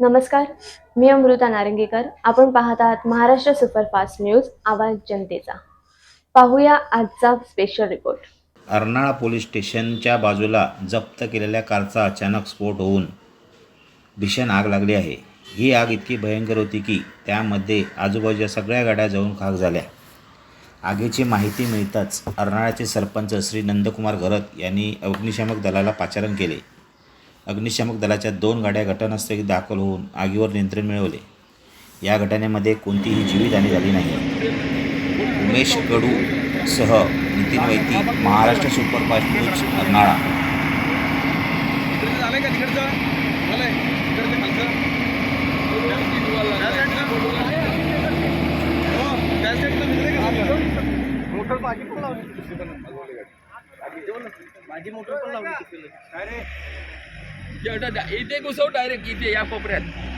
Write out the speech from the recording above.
नमस्कार मी अमृता नारंगीकर. आपण पाहत आहात महाराष्ट्र सुपरफास्ट न्यूज आवाज जनतेचा. पाहूया आजचा स्पेशल रिपोर्ट अर्नाळा पोलीस स्टेशनच्या बाजूला जप्त केलेल्या कारचा अचानक स्फोट होऊन भीषण आग लागली आहे. ही आग इतकी भयंकर होती की त्यामध्ये आजूबाजूच्या सगळ्या गाड्या जाऊन खाक झाल्या. आगीची माहिती मिळताच अर्नाळ्याचे सरपंच श्री नंदकुमार घरत यांनी अग्निशामक दलाला पाचारण केले. अग्निशामक दलाच्या दोन गाड्या घटनास्थळी दाखल होऊन आगीवर नियंत्रण मिळवले या घटनेमध्ये कोणतीही जीवितहानी झाली नाही उमेश कडू सह नितीन वैती महाराष्ट्र सुपरफास्ट न्यूज अर्नाळा? हो? मोटर माझी पण लावली. माझी मोटर पण लावली इथे घुसव डायरेक्ट इथे या कोपऱ्यात.